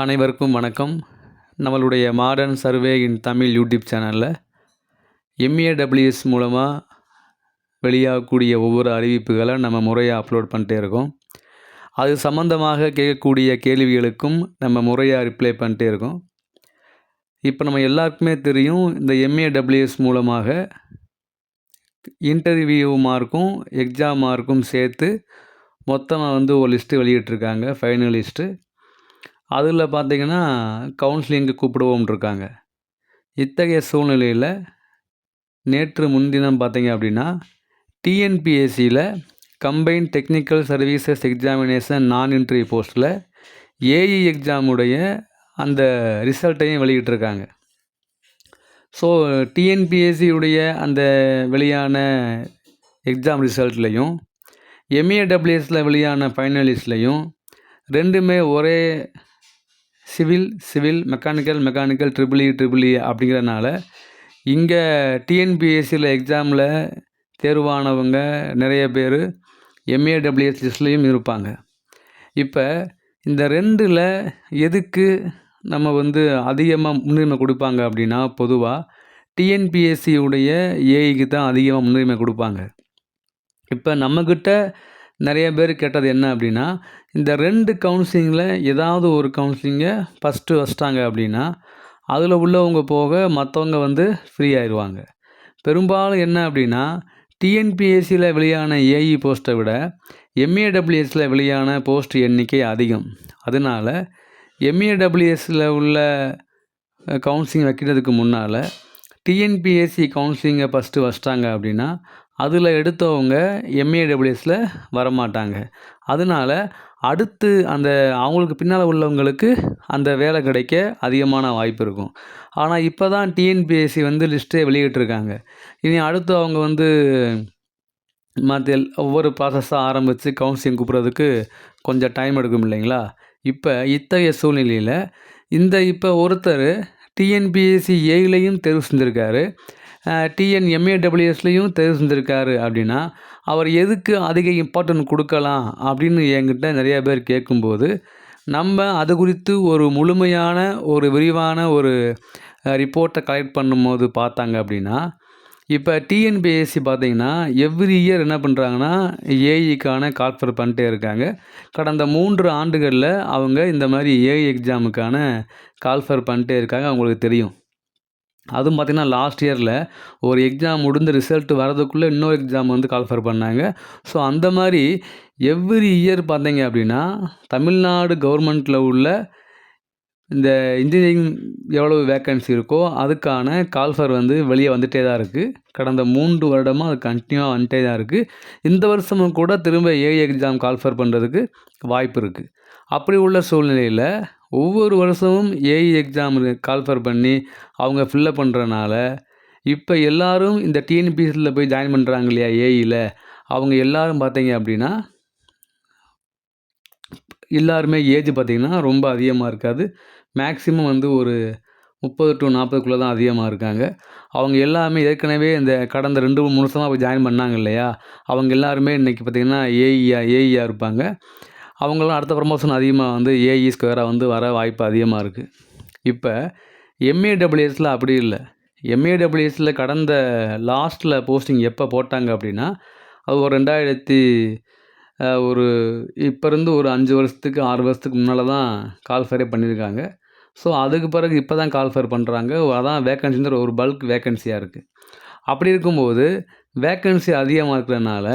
அனைவருக்கும் வணக்கம். நம்மளுடைய modern survey in Tamil YouTube சேனலில் எம்ஏடபிள்யூஎஸ் மூலமாக வெளியாகக்கூடிய ஒவ்வொரு அறிவிப்புகளை நம்ம முறையாக அப்லோட் பண்ணிட்டே இருக்கோம். அது சம்மந்தமாக கேட்கக்கூடிய கேள்விகளுக்கும் நம்ம முறையாக ரிப்ளை பண்ணிட்டே இருக்கோம். இப்போ நம்ம எல்லாருக்குமே தெரியும் இந்த எம்ஏடபிள்யூஎஸ் மூலமாக இன்டர்வியூ மார்க்கும் எக்ஸாம் மார்க்கும் சேர்த்து மொத்தமாக வந்து ஒரு லிஸ்ட்டு வெளியிட்ருக்காங்க ஃபைனல் லிஸ்ட்டு அதில் பார்த்திங்கன்னா கவுன்சிலிங்கு கூப்பிடுவோம் இருக்காங்க. இத்தகைய சூழ்நிலையில் நேற்று முன்தினம் பார்த்தீங்க அப்படின்னா டிஎன்பிஎஸ்சியில் கம்பைன் டெக்னிக்கல் சர்வீசஸ் எக்ஸாமினேஷன் நான் இன்டர்வியூ போஸ்ட்டில் ஏஇ எக்ஸாமுடைய அந்த ரிசல்ட்டையும் வெளியிட்டிருக்காங்க. ஸோ டிஎன்பிஎஸ்சியுடைய அந்த வெளியான எக்ஸாம் ரிசல்ட்லேயும் எம்ஏடபிள்யூஎஸில் வெளியான ஃபைனலிஸ்ட்லேயும் ரெண்டுமே ஒரே civil civil mechanical mechanical triple E triple E அப்படிங்கிறனால இங்கே டிஎன்பிஎஸ்சியில் எக்ஸாமில் தேர்வானவங்க நிறைய பேர் எம்ஏடபிள்யூஎஸ் லிஸ்ட்லேயும் இருப்பாங்க. இப்போ இந்த ரெண்டில் எதுக்கு நம்ம வந்து அதிகமாக முன்னுரிமை கொடுப்பாங்க அப்படின்னா பொதுவாக டிஎன்பிஎஸ்சியுடைய ஏஐக்கு தான் அதிகமாக முன்னுரிமை கொடுப்பாங்க. இப்போ நம்மக்கிட்ட நிறைய பேர் கேட்டது என்ன அப்படின்னா இந்த ரெண்டு கவுன்சிலிங்கில் ஏதாவது ஒரு கவுன்சிலிங்கை ஃபஸ்ட்டு வச்சிட்டாங்க அப்படின்னா அதில் உள்ளவங்க போக மற்றவங்க வந்து ஃப்ரீ ஆயிடுவாங்க பெரும்பாலும் என்ன அப்படின்னா டிஎன்பிஎஸ்சியில் வெளியான ஏஇ போஸ்ட்டை விட எம்ஏடபிள்யூஎஸில் வெளியான போஸ்ட் எண்ணிக்கை அதிகம். அதனால் எம்ஏடபிள்யூஎஸில் உள்ள கவுன்சிலிங் வைக்கிறதுக்கு முன்னால் டிஎன்பிஎஸ்சி கவுன்சிலிங்கை ஃபஸ்ட்டு வச்சிட்டாங்க அப்படின்னா அதில் எடுத்தவங்க எம்ஏடபிள்யூஎஸில் வரமாட்டாங்க. அதனால அடுத்து அந்த அவங்களுக்கு பின்னால் உள்ளவங்களுக்கு அந்த வேலை கிடைக்க அதிகமான வாய்ப்பு இருக்கும். ஆனால் இப்போ தான் டிஎன்பிஎஸ்சி வந்து லிஸ்ட்டே வெளியிட்டிருக்காங்க. இனி அடுத்து அவங்க வந்து மற்ற ஒவ்வொரு ப்ராசஸாக ஆரம்பித்து கவுன்சிலிங் கூப்பிட்றதுக்கு கொஞ்சம் டைம் எடுக்கும் இல்லைங்களா? இப்போ இத்தகைய சூழ்நிலையில் இந்த இப்போ ஒருத்தர் டிஎன்பிஎஸ்சி ஏயிலையும் தேர்வு செஞ்சுருக்காரு. டிஎன் எம்ஏடபிள்யூஎஸ்லேயும் தேர்வு செஞ்சுருக்காரு அப்படின்னா அவர் எதுக்கு அதிக இம்பார்ட்டன்ட் கொடுக்கலாம் அப்படின்னு என்கிட்ட நிறையா பேர் கேட்கும்போது நம்ம அது குறித்து ஒரு முழுமையான ஒரு விரிவான ஒரு ரிப்போர்ட்டை கலெக்ட் பண்ணும்போது பார்த்தாங்க அப்படின்னா இப்போ டிஎன்பிஎஸ்சி பார்த்தீங்கன்னா எவ்ரி இயர் என்ன பண்ணுறாங்கன்னா ஏஇக்கான கால்ஃபர் பண்ணிட்டே இருக்காங்க. கடந்த மூன்று ஆண்டுகளில் அவங்க இந்த மாதிரி ஏஐ எக்ஸாமுக்கான கால்ஃபர் பண்ணிட்டே இருக்காங்க அவங்களுக்கு தெரியும். அதுவும் பார்த்திங்கன்னா லாஸ்ட் இயரில் ஒரு எக்ஸாம் முடிந்து ரிசல்ட் வரதுக்குள்ளே இன்னொரு எக்ஸாம் வந்து கால்ஃபர் பண்ணாங்க. ஸோ அந்த மாதிரி எவ்ரி இயர் பார்த்தீங்க அப்படின்னா தமிழ்நாடு கவர்மெண்ட்டில் உள்ள இந்த இன்ஜினியரிங் எவ்வளோ வேக்கன்சி இருக்கோ அதுக்கான கால்ஃபர் வந்து வெளியே வந்துகிட்டே தான் இருக்குது கடந்த மூன்று வருடமாக அது கண்டினியூவாக வந்துட்டே தான் இருக்குது இந்த வருஷமும் கூட திரும்ப ஏஐ எக்ஸாம் கால்ஃபர் பண்ணுறதுக்கு வாய்ப்பு இருக்குது அப்படி உள்ள சூழ்நிலையில் ஒவ்வொரு வருஷமும் ஏஐ எக்ஸாம் கால்ஃபர் பண்ணி அவங்க ஃபில்லப் பண்ணுறனால இப்போ எல்லோரும் இந்த டிஎன்பிஎஸ்சியில் போய் ஜாயின் பண்ணுறாங்க இல்லையா ஏஇயில் அவங்க எல்லோரும் பார்த்தீங்க அப்படின்னா எல்லாருமே ஏஜ் பார்த்திங்கன்னா ரொம்ப அதிகமாக இருக்காது. மேக்ஸிமம் வந்து ஒரு முப்பது டு நாற்பதுக்குள்ளே தான் அதிகமாக இருக்காங்க. அவங்க எல்லாமே ஏற்கனவே இந்த கடந்த ரெண்டு மூணு வருஷமாக போய் ஜாயின் பண்ணாங்க இல்லையா? அவங்க எல்லாருமே இன்றைக்கி பார்த்திங்கன்னா ஏஇயா ஏஇயாக இருப்பாங்க. அவங்களாம் அடுத்த ப்ரமோஷன் அதிகமாக வந்து ஏஇ ஸ்கொயராக வந்து வர வாய்ப்பு அதிகமாக இருக்குது இப்போ எம்ஏடபிள்யூஎஸில் அப்படி இல்லை. எம்ஏடபிள்யூஎஸில் கடந்த லாஸ்ட்டில் போஸ்டிங் எப்போ போட்டாங்க அப்படின்னா அது ஒரு ரெண்டாயிரத்தி ஒரு இப்போ இருந்து ஒரு அஞ்சு வருஷத்துக்கு ஆறு வருஷத்துக்கு முன்னால் தான் கால்ஃபரே பண்ணியிருக்காங்க ஸோ அதுக்கு பிறகு இப்போ தான் கால்ஃபர் பண்ணுறாங்க அதான் வேக்கன்சின்ற ஒரு பல்க் வேக்கன்சியாக இருக்குது அப்படி இருக்கும்போது வேக்கன்சி அதிகமாக இருக்கிறதுனால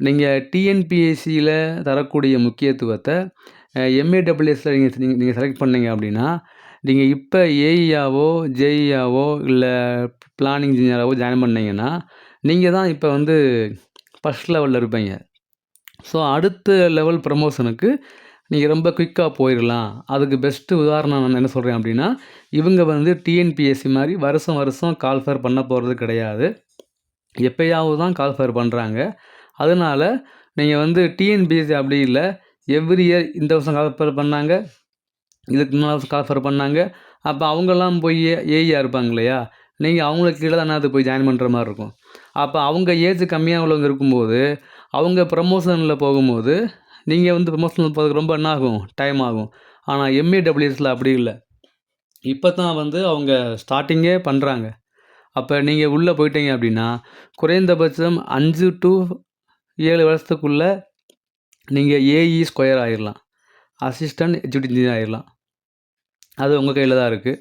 நீங்கள் டிஎன்பிஎஸ்சியில் தரக்கூடிய முக்கியத்துவத்தை எம்ஏடபிள்யூஎஸில் நீங்கள் நீங்கள் செலக்ட் பண்ணீங்க அப்படின்னா நீங்கள் இப்போ ஏஇயாவோ ஜேஇயாவோ இல்லை பிளானிங் இன்ஜினியராகவோ ஜாயின் பண்ணிங்கன்னா நீங்கள் தான் இப்போ வந்து ஃபஸ்ட் லெவலில் இருப்பீங்க. ஸோ அடுத்த லெவல் ப்ரமோஷனுக்கு நீங்கள் ரொம்ப குயிக்காக போயிடலாம் அதுக்கு பெஸ்ட்டு உதாரணம் நான் என்ன சொல்கிறேன் அப்படின்னா இவங்க வந்து டிஎன்பிஎஸ்சி மாதிரி வருஷம் வருஷம் கால்ஃபர் பண்ண போகிறது கிடையாது. எப்போயாவது தான் கால்ஃபர் பண்ணுறாங்க அதனால் நீங்கள் வந்து டிஎன்பிஎஸ்சி அப்படி இல்லை எவ்ரி இயர் இந்த வருஷம் கால்ஃபர் பண்ணாங்க இதுக்கு முன்னாள் வருஷம் கால்ஃபேர் பண்ணாங்க. அப்போ அவங்கெல்லாம் போய் ஏஇயாக இருப்பாங்க இல்லையா? நீங்கள் அவங்களுக்கு கீழே தானே அது போய் ஜாயின் பண்ணுற மாதிரி இருக்கும். அப்போ அவங்க ஏஜ் கம்மியாக உள்ளவங்க இருக்கும்போது அவங்க ப்ரமோஷனில் போகும்போது நீங்கள் வந்து ப்ரமோஷனில் போகிறதுக்கு ரொம்ப என்ன ஆகும். டைம் ஆகும் ஆனால் எம்ஏடபிள்யூஎஸில் அப்படி இல்லை. இப்போ தான் வந்து அவங்க ஸ்டார்டிங்கே பண்ணுறாங்க அப்போ நீங்கள் உள்ளே போயிட்டீங்க அப்படின்னா குறைந்தபட்சம் அஞ்சு டு ஏழு வருஷத்துக்குள்ளே நீங்கள் ஏஇ ஸ்கொயர் ஆயிடலாம் அசிஸ்டன்ட் எக்ஸிக்யூட்டிவ் இன்ஜினியர் ஆயிடலாம் அது உங்கள் கையில் தான் இருக்குது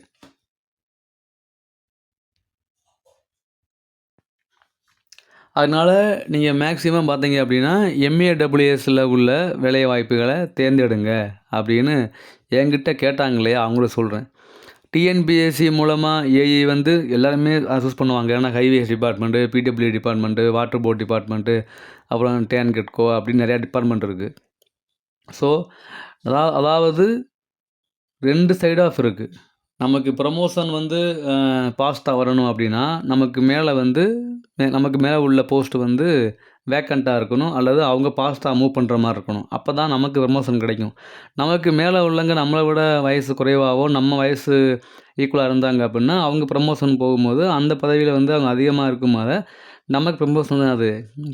அதனால் நீங்கள் மேக்ஸிமம் பார்த்தீங்க அப்படின்னா எம்ஏ எம்ஏடபிள்யூஎஸில் உள்ள வேலை வாய்ப்புகளை தேர்ந்தெடுங்க அப்படின்னு என்கிட்ட கேட்டாங்க இல்லையா அவங்கள சொல்கிறேன் டிஎன்பிஎஸ்சி மூலமாக ஏஇ வந்து எல்லாருமே சூஸ் பண்ணுவாங்க. ஏன்னா highways department PWD department water board department அப்புறம் டேன் கெட்கோ அப்படின்னு நிறையா டிபார்ட்மெண்ட் இருக்குது ஸோ அதா அதாவது ரெண்டு சைட் ஆஃப் இருக்குது நமக்கு ப்ரமோஷன் வந்து பாஸ்ட்டாக வரணும் அப்படின்னா நமக்கு மேலே வந்து நமக்கு மேலே உள்ள போஸ்ட் வந்து வேக்கண்ட்டாக இருக்கணும் அல்லது அவங்க பாஸ்ட்டாக மூவ் பண்ணுற மாதிரி இருக்கணும். அப்போ தான் நமக்கு ப்ரமோஷன் கிடைக்கும். நமக்கு மேலே உள்ளவங்க நம்மளை விட வயசு குறைவாகவோ நம்ம வயசு ஈக்குவலாக இருந்தாங்க அப்படின்னா அவங்க ப்ரமோஷன் போகும்போது அந்த பதவியில் வந்து அவங்க அதிகமாக இருக்கும்போது நமக்கு ப்ரமோஷன் அது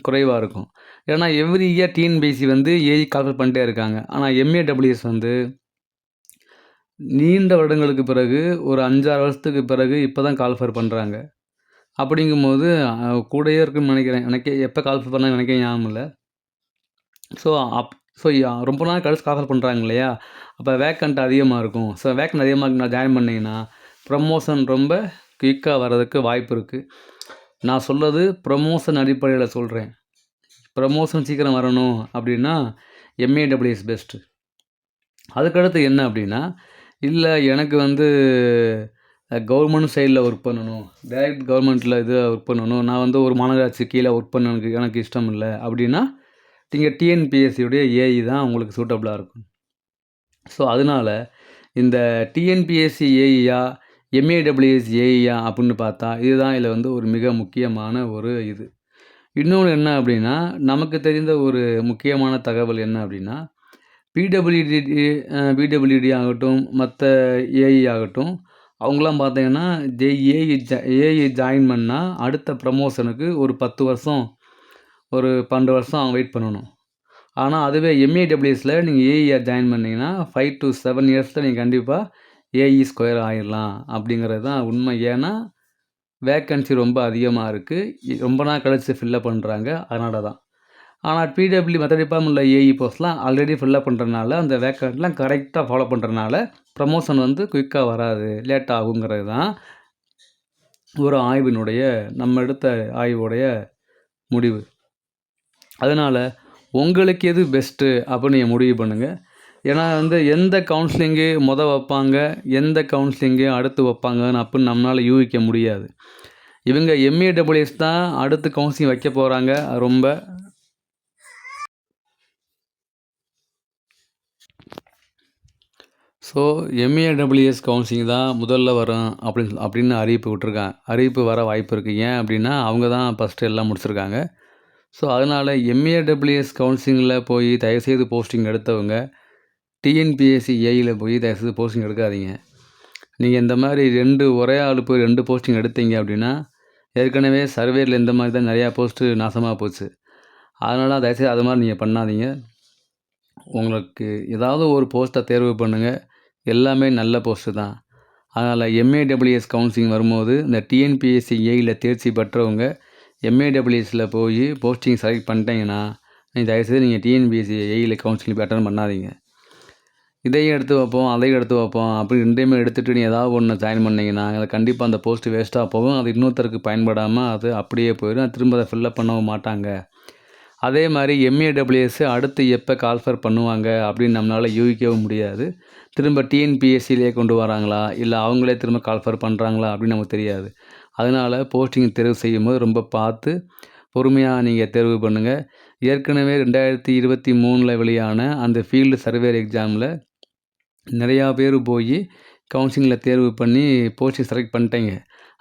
குறைவாக இருக்கும். ஏன்னா எவ்ரி இயர் டிஎன்பிசி வந்து ஏஐ கால்குலேட் பண்ணிட்டே இருக்காங்க. ஆனால் எம்ஏடபிள்யூஎஸ் வந்து நீண்ட வருடங்களுக்கு பிறகு ஒரு அஞ்சாறு வருஷத்துக்கு பிறகு இப்போ தான் கால்ஃபர் பண்ணுறாங்க அப்படிங்கும்போது கூடயே இருக்குன்னு நினைக்கிறேன். எனக்கே எப்போ கால் பண்ணாங்க எனக்கே ஞாபகம் இல்லை. ஸோ அப் ஸோ ரொம்ப நாள் கழிச்சு கால்ஃபர் பண்ணுறாங்க இல்லையா? அப்போ வேக்கண்ட் அதிகமாக இருக்கும். ஸோ வேக்கண்ட் அதிகமாக நான் ஜாயின் பண்ணிங்கன்னா ப்ரமோஷன் ரொம்ப குயிக்காக வர்றதுக்கு வாய்ப்பு இருக்குது நான் சொல்கிறது ப்ரமோஷன் அடிப்படையில் சொல்கிறேன் ப்ரமோஷன் சீக்கிரம் வரணும் அப்படின்னா எம்ஏடபிள்யூஎஸ் பெஸ்ட்டு அதுக்கடுத்து என்ன அப்படின்னா இல்லை எனக்கு வந்து கவர்மெண்ட் சைடில் ஒர்க் பண்ணணும். டைரக்ட் கவர்மெண்ட்டில் இது ஒர்க் பண்ணணும். நான் வந்து ஒரு மாநகராட்சி கீழே ஒர்க் பண்ண எனக்கு எனக்கு இஷ்டம் இல்லை. அப்படின்னா நீங்கள் டிஎன்பிஎஸ்சியுடைய ஏஇ தான் உங்களுக்கு சூட்டபுளாக இருக்கும். ஸோ அதனால் இந்த டிஎன்பிஎஸ்சி ஏஇயா எம்ஏடபிள்யூஎஸ் ஏஇயா அப்படின்னு பார்த்தா இதுதான் இதில் வந்து ஒரு மிக முக்கியமான ஒரு இது. இன்னொன்று என்ன அப்படின்னா நமக்கு தெரிந்த ஒரு முக்கியமான தகவல் என்ன அப்படின்னா பிடபிள்யூடி பிடபிள்யூடி ஆகட்டும் மற்ற ஏஇ ஆகட்டும் அவங்களாம் பார்த்தீங்கன்னா ஜே ஏஐ ஜ ஜாயின் பண்ணால் அடுத்த ப்ரமோஷனுக்கு ஒரு பத்து வருஷம் ஒரு பன்னெண்டு வருஷம் அவங்க வெயிட் பண்ணணும். ஆனால் அதுவே எம்ஏடபிள்யூஎஸில் நீங்கள் ஏஇஆர் ஜாயின் பண்ணிங்கன்னா ஃபைவ் டு செவன் இயர்ஸில் நீங்கள் கண்டிப்பாக ஏஇ ஸ்கொயர் ஆகிடலாம் அப்படிங்கிறது தான் உண்மை. ஏன்னா வேக்கன்சி ரொம்ப அதிகமாக இருக்குது ரொம்ப நாள் கழித்து ஃபில்லப் பண்ணுறாங்க அதனால தான். ஆனால் பிடபிள்யூ மற்ற டிபார்ட்மெண்ட்டில் ஏஇ போஸ்ட்லாம் ஆல்ரெடி ஃபில்லப் பண்ணுறதுனால அந்த வேக்கன்ட்லாம் கரெக்டாக ஃபாலோ பண்ணுறதுனால ப்ரமோஷன் வந்து குயிக்காக வராது லேட் ஆகுங்கிறது தான் ஒரு ஆய்வினுடைய நம்ம எடுத்த ஆய்வுடைய முடிவு. அதனால் உங்களுக்கு எது பெஸ்ட்டு அப்படின்னு நீங்கள் முடிவு பண்ணுங்கள் ஏன்னா வந்து எந்த கவுன்சிலிங்கு மொதல் வைப்பாங்க எந்த கவுன்சிலிங்கு அடுத்து வைப்பாங்கன்னு அப்படின்னு நம்மளால் யூகிக்க முடியாது. இவங்க எம்ஏடபிள்யூஎஸ் தான் அடுத்து கவுன்சிலிங் வைக்க போகிறாங்க ரொம்ப ஸோ எம்ஏடபிள்யூஎஸ் கவுன்சிலிங் தான் முதல்ல வரும் அப்படின்னு அப்படின்னு அறிவிப்பு விட்ருக்காங்க அறிவிப்பு வர வாய்ப்பு இருக்குது ஏன் அப்படின்னா அவங்க தான் ஃபஸ்ட்டு எல்லாம் முடிச்சிருக்காங்க. ஸோ அதனால் எம்ஏடபிள்யூஎஸ் கவுன்சிலிங்கில் போய் தயவுசெய்து போஸ்டிங் எடுத்தவங்க டிஎன்பிஎஸ்சி ஏயில் போய் தயவுசெய்து போஸ்டிங் எடுக்காதீங்க. நீங்கள் இந்த மாதிரி ரெண்டு ஒரே ஆள் போய் ரெண்டு போஸ்டிங் எடுத்தீங்க அப்படின்னா ஏற்கனவே சர்வேரில் இந்த மாதிரி தான் நிறையா போஸ்ட்டு நாசமாக போச்சு. அதனால் தயவுசெய்து அது மாதிரி நீங்கள் பண்ணாதீங்க. உங்களுக்கு ஏதாவது ஒரு போஸ்ட்டை தேர்வு பண்ணுங்கள் எல்லாமே நல்ல போஸ்ட்டு தான். அதனால் எம்ஏடபிள்யூஎஸ் கவுன்சிலிங் வரும்போது இந்த டிஎன்பிஎஸ்சி ஏயில் தேர்ச்சி பெற்றவங்க எம்ஏடபிள்யூஎஸில் போய் போஸ்டிங் செலக்ட் பண்ணிட்டீங்கன்னா நீங்கள் தயவுசெய்து நீங்கள் டிஎன்பிஎஸ்சி ஏயில் கவுன்சிலிங் போய் அட்டன் பண்ணாதீங்க. இதையும் எடுத்து வைப்போம் அதையும் எடுத்து வைப்போம் அப்படி ரெண்டையுமே எடுத்துகிட்டு நீ ஏதாவது ஒன்று ஜாயின் பண்ணிங்கன்னா அதில் கண்டிப்பாக அந்த போஸ்ட்டு வேஸ்ட்டாக போகும். அது இன்னொருத்தருக்கு பயன்படாமல் அது அப்படியே போயிடும். திரும்ப அதை ஃபில்லப் பண்ணவும் மாட்டாங்க. அதே மாதிரி எம்ஏடபிள்யூஎஸ் அடுத்து எப்போ கால்ஃபர் பண்ணுவாங்க அப்படின்னு நம்மளால் யூகிக்கவும் முடியாது. திரும்ப டிஎன்பிஎஸ்சிலே கொண்டு வராங்களா? இல்லை அவங்களே திரும்ப கால்ஃபர் பண்ணுறாங்களா அப்படின்னு நமக்கு தெரியாது. அதனால் போஸ்டிங் தேர்வு செய்யும்போது ரொம்ப பார்த்து பொறுமையாக நீங்கள் தேர்வு பண்ணுங்கள் ஏற்கனவே ரெண்டாயிரத்தி இருபத்தி மூணில் வெளியான அந்த ஃபீல்டு சர்வேர் எக்ஸாமில் நிறையா பேர் போய் கவுன்சிலிங்கில் தேர்வு பண்ணி போஸ்டிங் செலக்ட் பண்ணிட்டேங்க.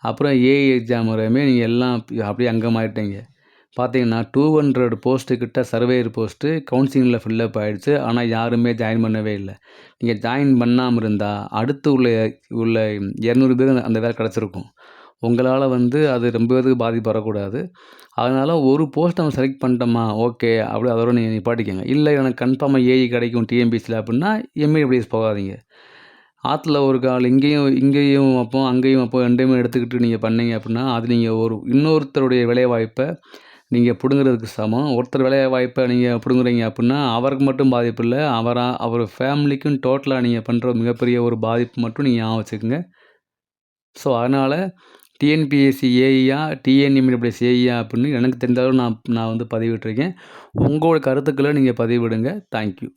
அப்புறம் ஏஐ எக்ஸாம் வரையுமே நீங்கள் எல்லாம் அப்படியே அங்கமாயிட்டீங்க. பார்த்தீங்கன்னா டூ ஹண்ட்ரட் போஸ்ட்டுக்கிட்ட சர்வேயர் போஸ்ட்டு கவுன்சிலிங்கில் ஃபில்லப் ஆகிடுச்சு ஆனால் யாருமே ஜாயின் பண்ணவே இல்லை. நீங்கள் ஜாயின் பண்ணாமல் இருந்தால் அடுத்து உள்ள உள்ள இரநூறு பேர் அந்த வேலை கிடச்சிருக்கும். உங்களால் வந்து அது ரொம்ப பேருக்கு பாதிப்பு வரக்கூடாது. அதனால் ஒரு போஸ்ட் நம்ம செலக்ட் பண்ணிட்டோமா ஓகே அப்படி அதோட நீங்கள் நிப்பாட்டிக்கோங்க. இல்லை எனக்கு கன்ஃபார்மாக ஏஇ கிடைக்கும் டிஎம்பிசியில் அப்படின்னா எம்ஏடபிள்யூஎஸ் போகாதீங்க. ஆற்றுல ஒரு கால் இங்கேயும் இங்கேயும் அப்போ அங்கேயும் அப்போ ரெண்டையுமே எடுத்துக்கிட்டு நீங்கள் பண்ணீங்க அப்படின்னா அது நீங்கள் ஒரு இன்னொருத்தருடைய வேலைவாய்ப்பை நீங்கள் பிடுங்குறதுக்கு சமம். ஒருத்தர் வேலைவாய்ப்பை நீங்கள் பிடுங்குறீங்க அப்படின்னா அவருக்கு மட்டும் பாதிப்பு இல்லை. அவராக அவர் ஃபேமிலிக்கும் டோட்டலாக நீங்கள் பண்ணுற மிகப்பெரிய ஒரு பாதிப்பு மட்டும் நீங்கள் ஞாபகம் வச்சுக்கோங்க. ஸோ அதனால் டிஎன்பிஎஸ்சி ஏஇயா டிஎன்எம்டபிள்யூஎஸ் ஏஇயா அப்படின்னு எனக்கு தெரிஞ்சாலும் நான் நான் வந்து பதிவிட்டிருக்கேன். உங்களோட கருத்துக்களை நீங்கள் பதிவிடுங்க. தேங்க்யூ